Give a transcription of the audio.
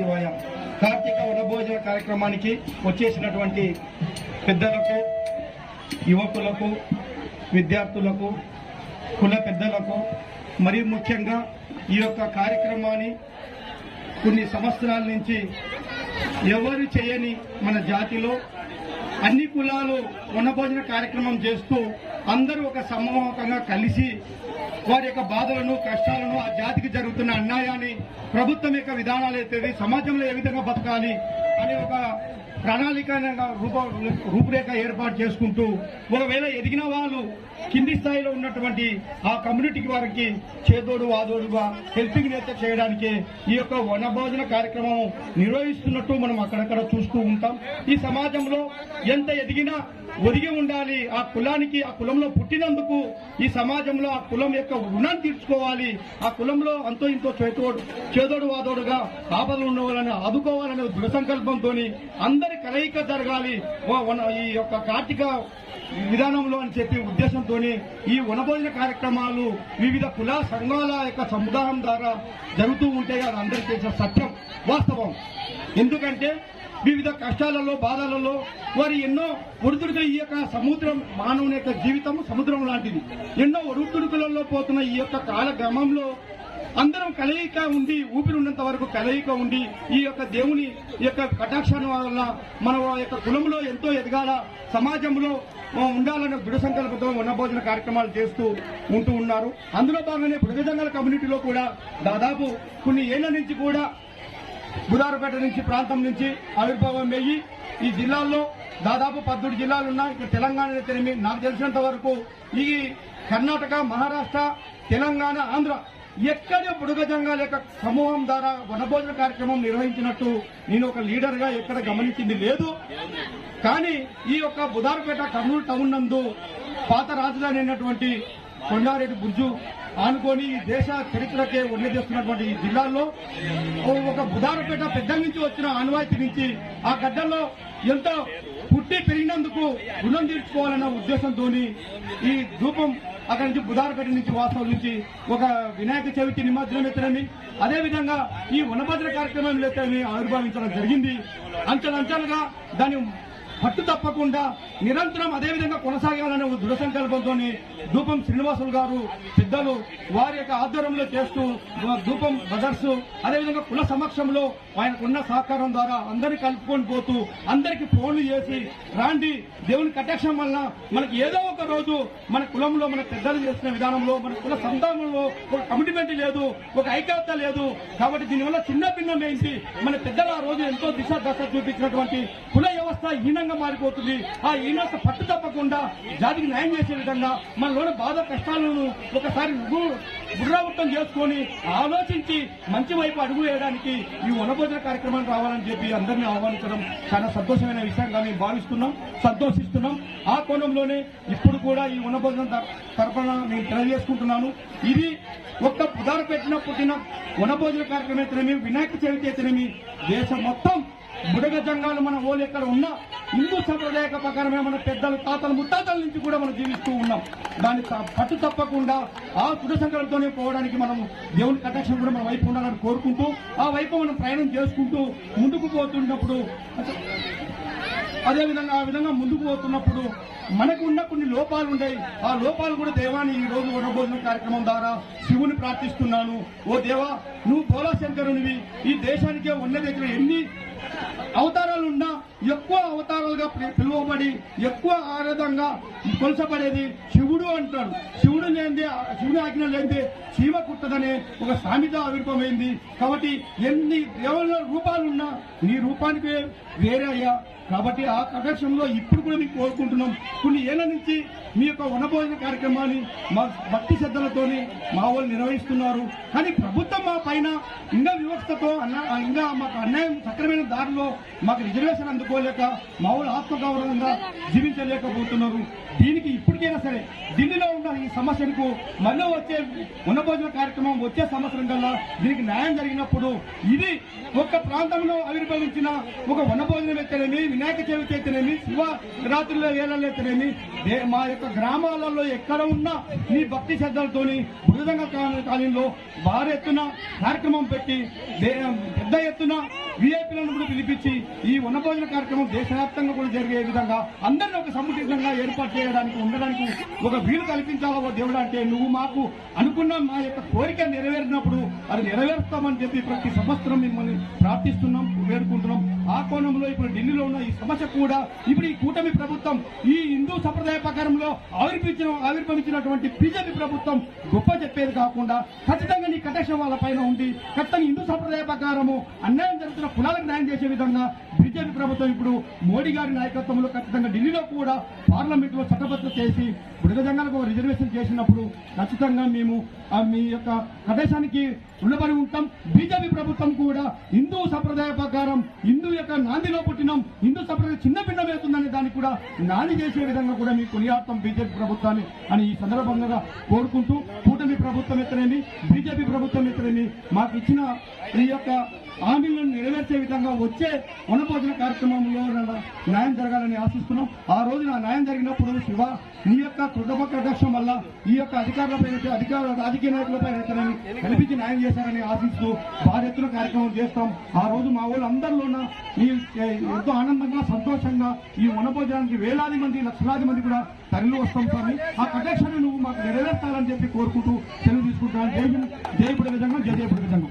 శివాయ. కార్తీక వనభోజన కార్యక్రమానికి వచ్చేసినటువంటి పెద్దలకు యువకులకు విద్యార్థులకు కుల పెద్దలకు మరియు ముఖ్యంగా ఈ యొక్క కార్యక్రమాన్ని కొన్ని సంవత్సరాల నుంచి ఎవరు చేయని మన జాతిలో అన్ని కులాలు వనభోజన కార్యక్రమం చేస్తూ అందరూ ఒక సమూహకంగా కలిసి వారి యొక్క బాధలను కష్టాలను ఆ జాతికి జరుగుతున్న అన్యాయాన్ని ప్రభుత్వం యొక్క విధానాలు అయితే సమాజంలో ఏ విధంగా బతకాలి అనే ఒక ప్రణాళిక రూప రూపురేఖ ఏర్పాటు చేసుకుంటూ ఒకవేళ ఎదిగిన వాళ్ళు కింది స్థాయిలో ఉన్నటువంటి ఆ కమ్యూనిటీకి వారికి చేదోడు వాదోడుగా హెల్పింగ్ నేత చేయడానికి ఈ యొక్క వనభోజన కార్యక్రమం నిర్వహిస్తున్నట్టు మనం అక్కడక్కడ చూస్తూ ఉంటాం. ఈ సమాజంలో ఎంత ఎదిగినా ఒరిగి ఉండాలి. ఆ కులానికి ఆ కులంలో పుట్టినందుకు ఈ సమాజంలో ఆ కులం యొక్క రుణాన్ని తీర్చుకోవాలి. ఆ కులంలో అంతో ఇంతో చేతోడు చేదోడు వాదోడుగా ఆపదలు ఉన్న వాళ్ళని ఆదుకోవాలనే దృఢ సంకల్పంతో అందరి కలయిక జరగాలి. ఈ యొక్క కార్తీక విధానంలో అని చెప్పి ఉద్దేశంతో ఈ వనభోజన కార్యక్రమాలు వివిధ కుల సంఘాల యొక్క సముదాయం ద్వారా జరుగుతూ ఉంటాయి. అది అందరికీ సత్యం వాస్తవం. ఎందుకంటే వివిధ కష్టాలలో బాధలలో వారి ఎన్నో ఒడిదుడుకులు ఈ యొక్క సముద్రం మానవుని యొక్క జీవితం సముద్రం లాంటిది. ఎన్నో ఒడిదుడుకులలో పోతున్న ఈ యొక్క కాలక్రమంలో అందరం కలయిక ఉండి ఊపిరి ఉన్నంత వరకు కలయిక ఉండి ఈ యొక్క దేవుని ఈ యొక్క కటాక్షాన్ని వల్ల మన యొక్క కులంలో ఎంతో ఎదగాల సమాజంలో ఉండాలన్న దృఢ సంకల్పంతో వనభోజన కార్యక్రమాలు చేస్తూ ఉంటూ ఉన్నారు. అందులో భాగంగానే బృగజంగల కమ్యూనిటీలో కూడా దాదాపు కొన్ని ఏళ్ళ నుంచి కూడా బుధారపేట నుంచి ప్రాంతం నుంచి ఆవిర్భావం అయ్యి ఈ జిల్లాల్లో దాదాపు పద్దెనిమిది జిల్లాలు ఉన్నాయి. ఇక్కడ తెలంగాణ తెలిమి నాకు తెలిసినంత వరకు ఈ కర్ణాటక మహారాష్ట్ర తెలంగాణ ఆంధ్ర ఎక్కడ బుడగజంగాల యొక్క సమూహం ద్వారా వనభోజన కార్యక్రమం నిర్వహించినట్టు నేను ఒక లీడర్గా ఎక్కడ గమనించింది లేదు. కానీ ఈ యొక్క బుదార్పేట కర్నూలు టౌన్ నందు పాత రాజధాని కొండారెడ్డి బుర్జు ఆనుకొని దేశ చరిత్రకే చేస్తున్నటువంటి ఈ జిల్లాల్లో ఓ- ఒక బుధారపేట పెద్ద నుంచి వచ్చిన ఆనవాయితీ నుంచి ఆ గడ్డల్లో ఎంతో పుట్టి పెరిగినందుకు రుణం తీర్చుకోవాలన్న ఉద్దేశంతో ఈ ధూపం అక్కడి నుంచి బుధారపేట నుంచి వాస్తవం నుంచి ఒక వినాయక చవితి నిమజ్జనం ఎత్తడమే అదేవిధంగా ఈ వనభద్ర కార్యక్రమం ఎత్తడమే ఆవిర్భావించడం జరిగింది. అంచెలంచెలుగా దాని పట్టు తప్పకుండా నిరంతరం అదేవిధంగా కొనసాగాలనే దృఢ సంకల్పంతో ధూపం శ్రీనివాసులు గారు పెద్దలు వారి యొక్క ఆధ్వర్యంలో చేస్తూ ధూపం బ్రదర్స్ అదేవిధంగా కుల సమక్షంలో ఆయనకున్న సహకారం ద్వారా అందరినీ కలుపుకొని పోతూ అందరికి ఫోన్లు చేసి రాండి దేవుని కటాక్షం వల్ల మనకి ఏదో ఒక రోజు మన కులంలో మన పెద్దలు చేసిన విధానంలో మన కుల సంతానంలో ఒక కమిట్మెంట్ లేదు ఒక ఐక్యత లేదు. కాబట్టి దీనివల్ల చిన్న భిన్నం వేసి మన పెద్దలు ఆ రోజు ఎంతో దిశ దశ చూపించినటువంటి కుల వ్యవస్థ హీనంగా మారిపోతుంది. ఆ హీనత పట్టు తప్పకుండా జాతికి న్యాయం చేసే విధంగా మనలోని బాధ కష్టాలను ఒకసారి గు- పునరావృతం చేసుకొని ఆలోచించి మంచి వైపు అడుగు వేయడానికి ఈ వనభోజన కార్యక్రమం రావాలని చెప్పి అందరినీ ఆహ్వానించడం చాలా సంతోషమైన విషయంగా మేము భావిస్తున్నాం సంతోషిస్తున్నాం. ఆ కోణంలోనే ఇప్పుడు కూడా ఈ వనభోజనం త- నేను తెలియజేసుకుంటున్నాను. ఇది ఒక్క పుదారు పెట్టిన పుట్టిన వనభోజన కార్యక్రమం అయితేనేమి వినాయక చవితి అయితేనేమి దేశం మొత్తం బుడగ జంగాలు మన ఓలు ఎక్కడ ఉన్నా హిందూ సంప్రదాయ ప్రకారమే మన పెద్దలు తాతలు ముత్తాతల నుంచి కూడా మనం జీవిస్తూ ఉన్నాం. దాన్ని పట్టు తప్పకుండా ఆ కుట సంకల్పంతోనే పోవడానికి మనం దేవుని కటాక్షం కూడా మన వైపు ఉండాలని కోరుకుంటూ ఆ వైపు మనం ప్రయాణం చేసుకుంటూ ముందుకు పోతున్నప్పుడు అదేవిధంగా ఆ విధంగా ముందుకు పోతున్నప్పుడు మనకు ఉన్న కొన్ని లోపాలు ఉన్నాయి ఆ లోపాలు కూడా దేవాన్ని ఈ రోజు వనభోజన కార్యక్రమం ద్వారా శివుని ప్రార్థిస్తున్నాను. ఓ దేవా నువ్వు బోలాశంకరునివి ఈ దేశానికే ఉన్న దగ్గర ఎన్ని అవతారాలు ఉన్నా ఎక్కువ అవతారాలుగా పి- పిలువబడి ఎక్కువ ఆరాధంగా కొలసపడేది శివుడు అంటాడు శివుడు లేనిదే శివుడు ఆజ్ఞ లేనిదే శివ కుట్టదనే ఒక సామెత ఆవిర్భమైంది కాబట్టి ఎన్ని దేవుళ్ళ రూపాలున్నా నీ రూపానికి వేరే అయ్యా కాబట్టి ఆ కటాక్షంలో ఇప్పుడు కూడా మీకు కోరుకుంటున్నాం. కొన్ని ఏళ్ళ నుంచి మీ యొక్క వనభోజన కార్యక్రమాన్ని మా భక్తి శ్రద్ధలతోని మా వాళ్ళు నిర్వహిస్తున్నారు. కానీ ప్రభుత్వం మా పైన ఇంకా వివక్షతో అన్న ఇంకా మాకు అన్యాయం సక్రమైన దారిలో మాకు రిజర్వేషన్ అందుకోలేక మా వాళ్ళు ఆత్మగౌరవంగా జీవించలేకపోతున్నారు. దీనికి ఇప్పటికైనా సరే ఢిల్లీలో ఉన్న ఈ సమస్యకు మళ్ళీ వచ్చే ఉన్నభోజన కార్యక్రమం వచ్చే సంవత్సరం కల్లా దీనికి న్యాయం జరిగినప్పుడు ఇది ఒక ప్రాంతంలో ఆవిర్భవించిన ఒక వనభోజనం అయితేనేమి వినాయక చవితి అయితేనేమి శివరాత్రుల వేళల్లో అయితేనేమి మా యొక్క గ్రామాలలో ఎక్కడ ఉన్నా మీ భక్తి శ్రద్ధలతోని మృదంగ కాలంలో భారీ ఎత్తున కార్యక్రమం పెట్టి పెద్ద ఎత్తున విఐపీలను కూడా పిలిపించి ఈ వనభోజన కార్యక్రమం దేశవ్యాప్తంగా కూడా జరిగే విధంగా అందరిని ఒక సముచితంగా ఏర్పాటు చేయడానికి ఉండడానికి ఒక వీలు కల్పించాలో ఓ దేవుడు అంటే నువ్వు మాకు అనుకున్న మా యొక్క కోరిక నెరవేరినప్పుడు అది నెరవేరుస్తామని చెప్పి ప్రతి సంవత్సరం మిమ్మల్ని ప్రార్థిస్తున్నాం వేడుకుంటున్నాం. ఆ కోణంలో ఇప్పుడు ఢిల్లీలో ఉన్న ఈ సమస్య కూడా ఇప్పుడు ఈ కూటమి ప్రభుత్వం ఈ హిందూ సంప్రదాయ ప్రకారంలో ఆవిర్భించిన ఆవిర్భవించినటువంటి బీజేపీ ప్రభుత్వం గొప్ప చెప్పేది కాకుండా ఖచ్చితంగా నీ కటేషన్ వాళ్ళ పైన ఉండి ఖచ్చితంగా హిందూ సంప్రదాయ ప్రకారము అన్యాయం జరుగుతున్న కులాలకు న్యాయం చేసే విధంగా బీజేపీ ప్రభుత్వం ఇప్పుడు మోడీ గారి నాయకత్వంలో ఖచ్చితంగా ఢిల్లీలో కూడా పార్లమెంట్లో చట్టబద్ధ చేసి బుడగ ఒక రిజర్వేషన్ చేసినప్పుడు ఖచ్చితంగా మేము మీ యొక్క ప్రదేశానికి రుణపడి ఉంటాం. బీజేపీ ప్రభుత్వం కూడా హిందూ సంప్రదాయ ప్రకారం హిందూ యొక్క నాందిలో పుట్టినాం. హిందూ సంప్రదాయం చిన్న భిన్నం అవుతుందని దాన్ని కూడా నాంది చేసే విధంగా కూడా మీ కొనియాడతాం బీజేపీ ప్రభుత్వాన్ని అని ఈ సందర్భంగా కోరుకుంటూ కూటమి ప్రభుత్వం ఎత్తనేమి బీజేపీ ప్రభుత్వం ఎత్తనేమి మాకు ఇచ్చిన ఈ యొక్క హామీలను నెరవేర్చే విధంగా వచ్చే వనభోజన కార్యక్రమంలో న్యాయం జరగాలని ఆశిస్తున్నాం. ఆ రోజు నా న్యాయం జరిగినప్పుడు శివ నీ యొక్క కృతజ్ఞ వల్ల ఈ యొక్క అధికారులపై అధికార రాజకీయ నాయకులపై రైతులని కల్పించి న్యాయం చేశారని ఆశిస్తూ భారీ కార్యక్రమం చేస్తాం. ఆ రోజు మా వాళ్ళందరిలోన ఈ ఎంతో ఆనందంగా సంతోషంగా ఈ వనభోజనానికి వేలాది మంది లక్షలాది మంది కూడా తరలి వస్తాం స్వామి. ఆ కటాక్షాన్ని నువ్వు మాకు నెరవేర్చాలని చెప్పి కోరుకుంటూ సెలవు తీసుకుంటాను జై హింద్. విధంగా జై జై విధంగా